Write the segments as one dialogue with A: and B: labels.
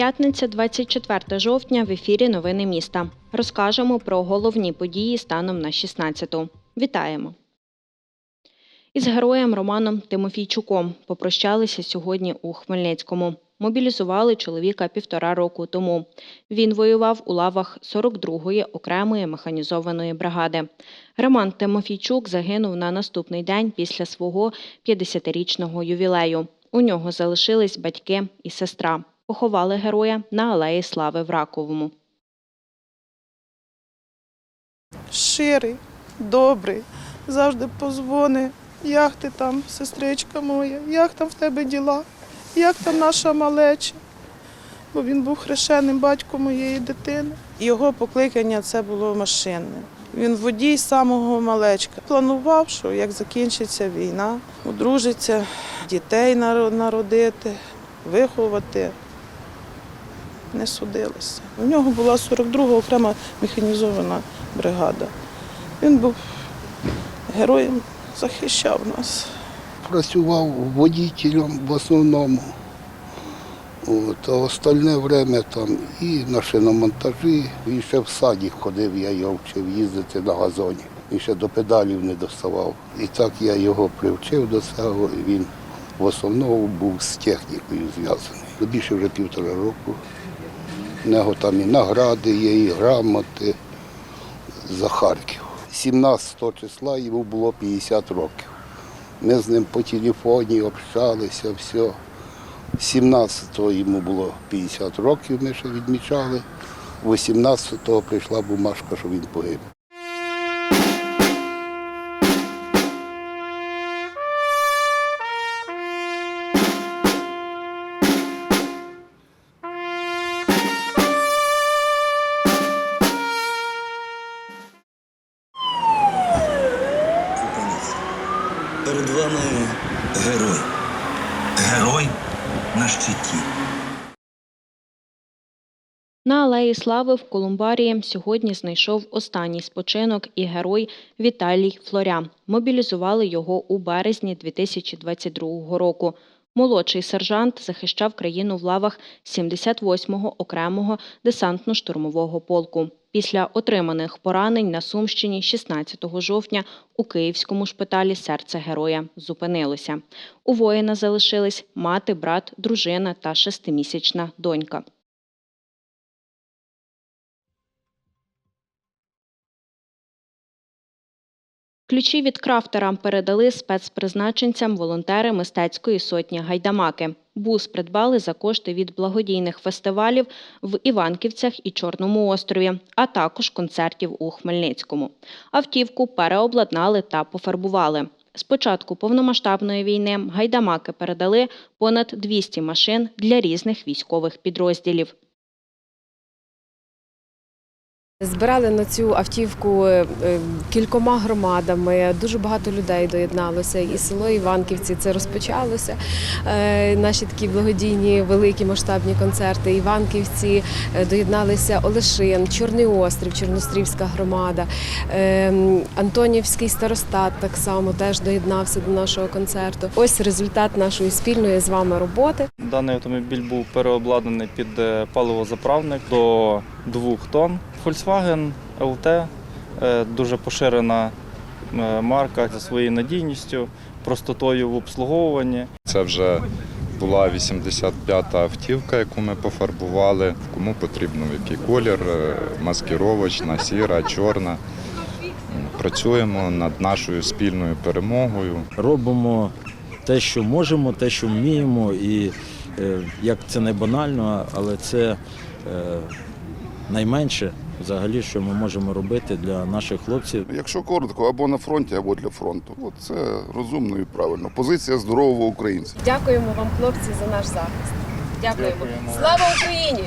A: П'ятниця, 24 жовтня. В ефірі Новини міста. Розкажемо про головні події станом на 16-ту. Вітаємо! Із героєм Романом Тимофійчуком попрощалися сьогодні у Хмельницькому. Мобілізували чоловіка півтора року тому. Він воював у лавах 42-ї окремої механізованої бригади. Роман Тимофійчук загинув на наступний день після свого 50-річного ювілею. У нього залишились батьки і сестра. Поховали героя на Алеї Слави в Раковому.
B: щирий, добрий, завжди позвони. Як ти там, сестричка моя, як там в тебе діла, як там наша малеча? Бо він був хрещеним батьком моєї дитини. Його покликання це було машинне. Він водій самого малечка. Планував, що як закінчиться війна, одружиться, дітей народити, виховати. Не судилося. У нього була 42 окрема механізована бригада. Він був героєм, захищав нас.
C: працював водителем в основному. От, а остальне время там і на шиномонтажі, і ще в саді ходив, я його вчив їздити на газоні. І ще до педалів не доставав. І так я його привчив до цього, і він в основному був з технікою зв'язаний. Більше вже півтора року. У нього там і награди є, і грамоти за Харків. 17 числа йому було 50 років. Ми з ним по телефоні общалися, все. 17-го йому було 50 років, ми ще відмічали. 18-го прийшла бумажка, що він погиб.
D: Вами герой. Герой на щиті.
A: На Алеї Слави в Колумбарії сьогодні знайшов останній спочинок і герой Віталій Флоря. Мобілізували його у березні 2022 року. Молодший сержант захищав країну в лавах 78-го окремого десантно-штурмового полку. Після отриманих поранень на Сумщині 16 жовтня у Київському шпиталі серце героя зупинилося. У воїна залишились мати, брат, дружина та шестимісячна донька. Ключі від крафтера передали спецпризначенцям волонтери мистецької сотні Гайдамаки. Бус придбали за кошти від благодійних фестивалів в Іванківцях і Чорному острові, а також концертів у Хмельницькому. Автівку переобладнали та пофарбували. З початку повномасштабної війни гайдамаки передали понад 200 машин для різних військових підрозділів.
E: Збирали на цю автівку е, е, кількома громадами. Дуже багато людей доєдналося. І село Іванківці це розпочалося. Е, Наші такі благодійні великі масштабні концерти. Іванківці доєдналися Олешин, Чорний острів, Чорнострівська громада, Антонівський старостат так само теж доєднався до нашого концерту. Ось результат нашої спільної з вами роботи.
F: Даний автомобіль був переобладнаний під паливозаправник до 2 тонн. Volkswagen LT е, дуже поширена е, марка за своєю надійністю, простотою в обслуговуванні.
G: Це вже була 85-та автівка, яку ми пофарбували. Кому потрібно який колір, е, маскировочна, сіра, чорна. Працюємо над нашою спільною перемогою.
H: робимо те, що можемо, те, що вміємо, і як це не банально, але це найменше взагалі, що ми можемо робити для наших хлопців.
I: Якщо коротко, або на фронті, або для фронту. От це розумно і правильно. Позиція здорового українця.
E: Дякуємо вам, хлопці, за наш захист. Дякуємо.
F: Дякуємо.
E: Слава Україні!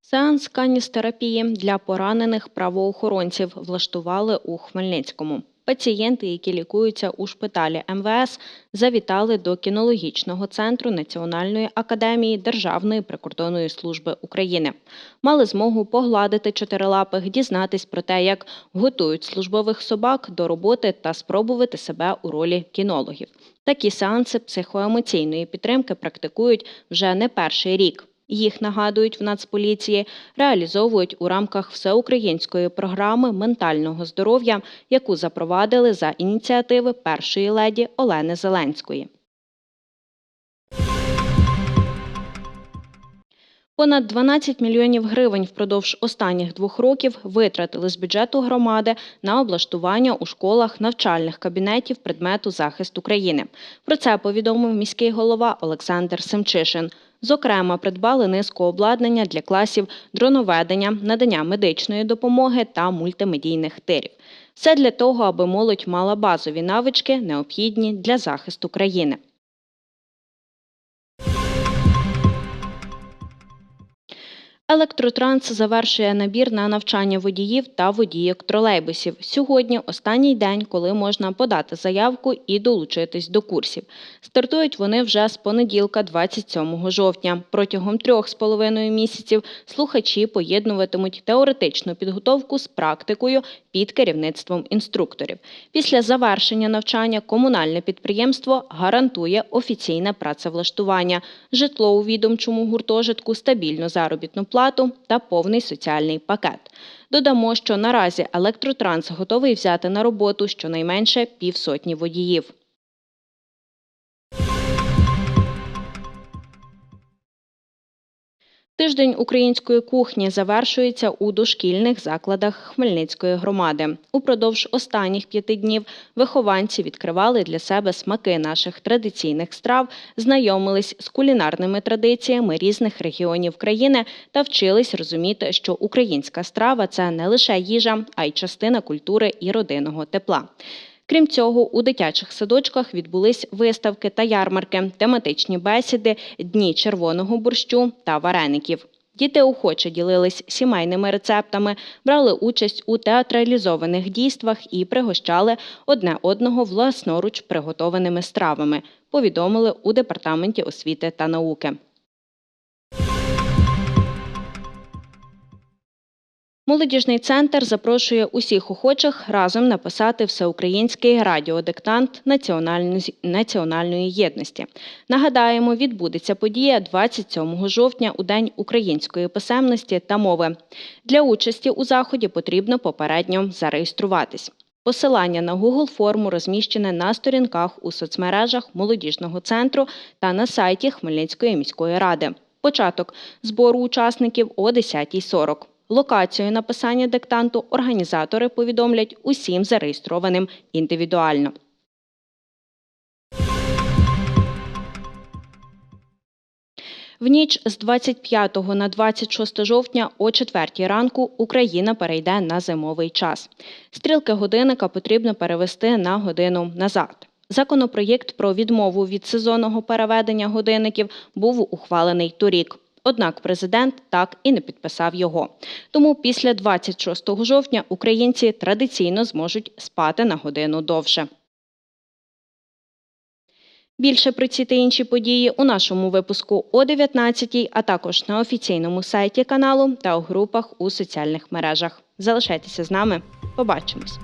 A: Сеанс каністерапії для поранених правоохоронців влаштували у Хмельницькому. Пацієнти, які лікуються у шпиталі МВС, завітали до кінологічного центру Національної академії Державної прикордонної служби України. Мали змогу погладити чотирилапих, дізнатись про те, як готують службових собак до роботи та спробувати себе у ролі кінологів. Такі сеанси психоемоційної підтримки практикують вже не перший рік. Їх нагадують в Нацполіції, реалізовують у рамках всеукраїнської програми ментального здоров'я, яку запровадили за ініціативи першої леді Олени Зеленської. Понад 12 мільйонів гривень впродовж останніх двох років витратили з бюджету громади на облаштування у школах навчальних кабінетів предмету захист України. Про це повідомив міський голова Олександр Семчишин. Зокрема, придбали низку обладнання для класів дроноведення, надання медичної допомоги та мультимедійних тирів. Все для того, аби молодь мала базові навички, необхідні для захисту країни. Електротранс завершує набір на навчання водіїв та водійок тролейбусів. Сьогодні останній день, коли можна подати заявку і долучитись до курсів. Стартують вони вже з понеділка, 27 жовтня. Протягом трьох з половиною місяців слухачі поєднуватимуть теоретичну підготовку з практикою під керівництвом інструкторів. Після завершення навчання комунальне підприємство гарантує офіційне працевлаштування, житло у відомчому гуртожитку, стабільну заробітну плату та повний соціальний пакет. Додамо, що наразі електротранс готовий взяти на роботу щонайменше півсотні водіїв. Тиждень української кухні завершується у дошкільних закладах Хмельницької громади. Упродовж останніх п'яти днів вихованці відкривали для себе смаки наших традиційних страв, знайомились з кулінарними традиціями різних регіонів країни та вчились розуміти, що українська страва це не лише їжа, а й частина культури і родинного тепла. Крім цього, у дитячих садочках відбулись виставки та ярмарки, тематичні бесіди, дні червоного борщу та вареників. Діти охоче ділились сімейними рецептами, брали участь у театралізованих дійствах і пригощали одне одного власноруч приготованими стравами, повідомили у департаменті освіти та науки. Молодіжний центр запрошує усіх охочих разом написати всеукраїнський радіодиктант національної, єдності. Нагадаємо, відбудеться подія 27 жовтня у День української писемності та мови. Для участі у заході потрібно попередньо зареєструватись. Посилання на Google форму розміщене на сторінках у соцмережах молодіжного центру та на сайті Хмельницької міської ради. Початок збору учасників о 10.40. Локацію написання диктанту організатори повідомлять усім зареєстрованим індивідуально. В ніч з 25 на 26 жовтня о 4 ранку Україна перейде на зимовий час. Стрілки годинника потрібно перевести на годину назад. Законопроєкт про відмову від сезонного переведення годинників був ухвалений торік. Однак президент так і не підписав його. Тому після 26 жовтня українці традиційно зможуть спати на годину довше. Більше про ці та інші події у нашому випуску о 19 а також на офіційному сайті каналу та у групах у соціальних мережах. Залишайтеся з нами. Побачимось!